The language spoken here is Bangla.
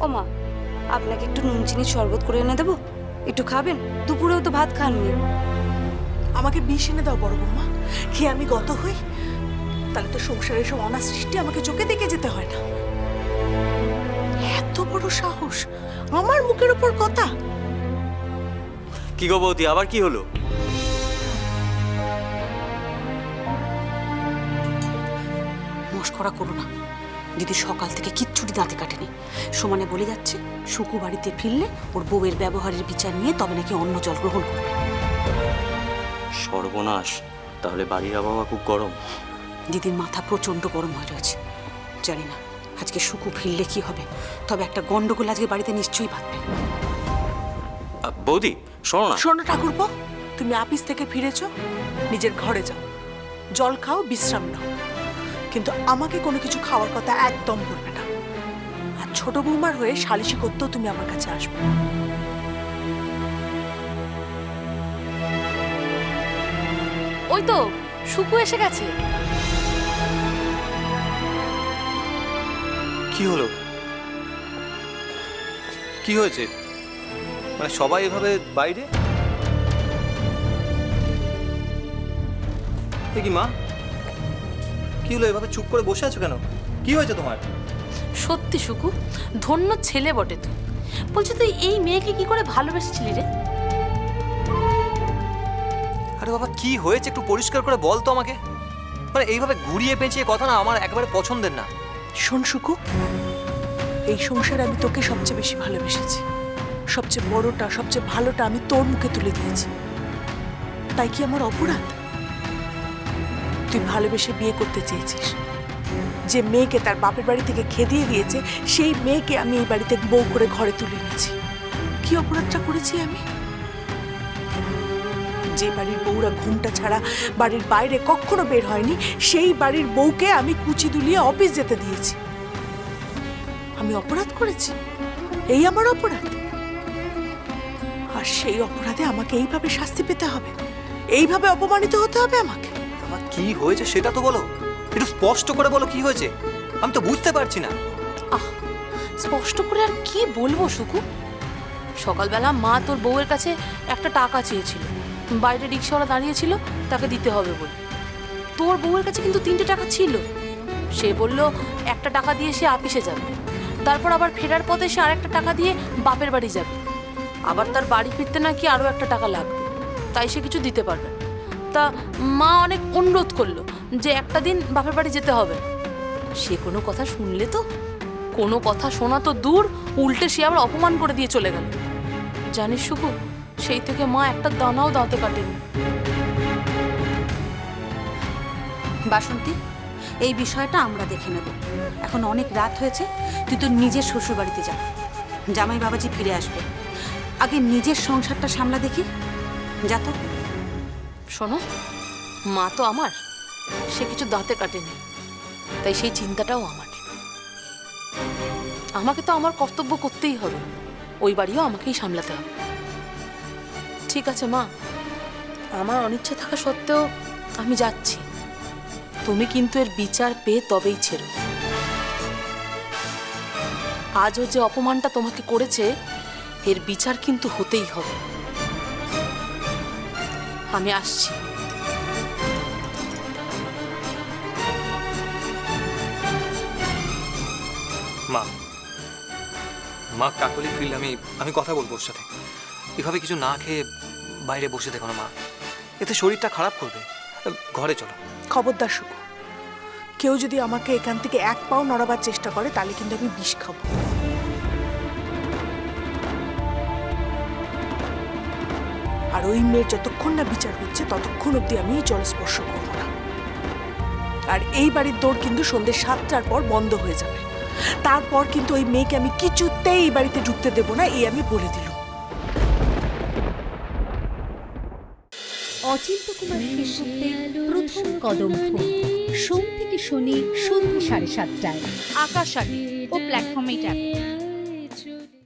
ও মা আপনাকে একটু নুন চিনি শরবত করে এনে দেবো? একটু খাবেন? দুপুরেও তো ভাত খাননি। আমাকে বিষ এনে দাও বড় বৌমা। খেয়ে আমি গত হই। তাহলে তো সংসারের সব অনার সৃষ্টি আমাকে চোখে দেখে যেতে হয় না। এত বড় সাহস। আমার মুখের উপর কথা। কি গো বৌদি আবার কি হলো? মস্করা করো না। দিদি সকাল থেকে কিচ্ছুটি দাঁতে কাটেনি। সমানে বলে যাচ্ছে শুকু বাড়িতে ফিরলে ওর বউয়ের ব্যবহারের বিচার নিয়ে তবে নাকি অন্য জল গ্রহণ করবে। সর্বনাশ। তাহলে বাড়ির আবহাওয়া খুব গরম। দিদির মাথা প্রচণ্ড গরম হয়ে রয়েছে। জানি না আজকে শুকু ফিরলে কি হবে? তবে একটা গন্ডগোল আজকে বাড়িতে নিশ্চয়ই বাঁধবে। বৌদি শোনো না। শোনো ঠাকুরপো তুমি আপিস থেকে ফিরেছো নিজের ঘরে যাও। জল খাও বিশ্রাম নাও। কিন্তু আমাকে কোনো কিছু খাওয়ার কথা একদম বলবে না। আর ছোট বৌমার হয়ে সালিশি করতেও তুমি আমার কাছে আসবে। না ওই তো শুকু এসে গেছে। কি হলো? কি হয়েছে? মানে সবাই এভাবে বাইরে? কি মা? কি হলো? এভাবে চুপ করে বসে আছো কেন? কি হয়েছে তোমার? সত্যি শুকু। ধন্য ছেলে বটে তুই। বলছি তুই এই মেয়েকে কি করে ভালোবেসেছিলি রে? আরে বাবা কি হয়েছে? একটু পরিষ্কার করে বল তো আমাকে। মানে এইভাবে ঘুরিয়ে পেঁচিয়ে কথা না আমার একেবারে পছন্দের না। শোন শুকু। এই সংসারে আমি তোকে সবচেয়ে বেশি ভালোবেসেছি। সবচেয়ে বড়টা সবচেয়ে ভালোটা আমি তোর মুখে তুলে দিয়েছি। তাই কি আমার অপরাধ? তুই ভালোবেসে বিয়ে করতে চেয়েছিস। যে মেয়েকে তার বাপের বাড়ি থেকে খেদিয়ে দিয়েছে, সেই মেয়েকে আমি এই বাড়িতে বউ করে ঘরে তুলে নিয়েছি কি অপরাধটা করেছি আমি? যে বাড়ির বউরা ঘুমটা ছাড়া বাড়ির বাইরে কখনো বের হয়নি, সেই বাড়ির বউকে আমি কুচি দুলিয়ে অফিস যেতে দিয়েছি। আমি অপরাধ করেছি? এই আমার অপরাধ? আর সেই অপরাধে আমাকে এইভাবে শাস্তি পেতে হবে? এইভাবে অপমানিত হতে হবে আমাকে? আমার কি হয়েছে সেটা তো বলো। একটু স্পষ্ট করে বলো কি হয়েছে। আমি তো বুঝতে পারছি না। আহ, স্পষ্ট করে আর কি বলব, শুকু? সকালবেলা মা তোর বউয়ের কাছে একটা টাকা চেয়েছিল। বাইরে রিক্সাওয়ালা দাঁড়িয়েছিল, তাকে দিতে হবে বলে। তোর বউয়ের কাছে কিন্তু তিনটে টাকা ছিল। সে বলল, একটা টাকা দিয়ে সে আপিসে যাবে। তারপর আবার ফেরার পথে সে আরেকটা টাকা দিয়ে বাপের বাড়ি যাবে। আবার তার বাড়ি ফিরতে নাকি আরও একটা টাকা লাগবে। তাই সে কিছু দিতে পারবে না। তা মা অনেক অনুরোধ করল যে একটা দিন বাপের বাড়ি যেতে হবে। সে কোনো কথা শুনলে তো? কোনো কথা শোনা তো দূর, উল্টে সে আবার অপমান করে দিয়ে চলে গেল। জানিস শুকু সেই থেকে মা একটা দানাও দাঁতে কাটেনি। বাসন্তী, এই বিষয়টা আমরা দেখে নেব। এখন অনেক রাত হয়েছে, তুই তো নিজের শ্বশুর বাড়িতে যা। জামাই বাবাজি ফিরে আসবে। আগে নিজের সংসারটা সামলা দেখি। যা তো। শোনো, মা তো আমার, সে কিছু দাঁতে কাটেনি, তাই সেই চিন্তাটাও আমার। আমাকে তো আমার কর্তব্য করতেই হবে, ওই বাড়িও আমাকেই সামলাতে হবে। ঠিক আছে মা, আমার অনিচ্ছা থাকা সত্ত্বেও আমি যাচ্ছি, তুমি কিন্তু এর বিচার পেয়ে তবেই ছেড়ো। আজও যে অপমানটা তোমাকে করেছে, এর বিচার কিন্তু হতেই হবে। আমি আসছি। মা মা কাকলি ফিল আমি আমি কথা বলব ওর সাথে। এভাবে কিছু না খেয়ে বাইরে বসে দেখো না মা। এতে শরীরটা খারাপ করবে। ঘরে চলো। খবরদার শুকু কেউ যদি আমাকে এখান থেকে এক পাও নড়াবার চেষ্টা করে তাহলে কিন্তু আমি বিষ খাব। আর ওই মেয়ের যতক্ষণ না বিচার হচ্ছে ততক্ষণ অবধি আমি এই জল স্পর্শ না। আর এই বাড়ির দৌড় কিন্তু সন্ধ্যে সাতটার পর বন্ধ হয়ে যাবে। তারপর কিন্তু ওই মেয়েকে আমি কিছুতেই এই বাড়িতে ঢুকতে দেবো না এই আমি বলে দিলাম। অচিন্ত কুমার সেনগুপ্তের প্রথম কদম সোম থেকে শনি সন্ধ্যে সাড়ে সাতটায়। আকাশ আগে ও প্ল্যাটফর্মেই যাবে।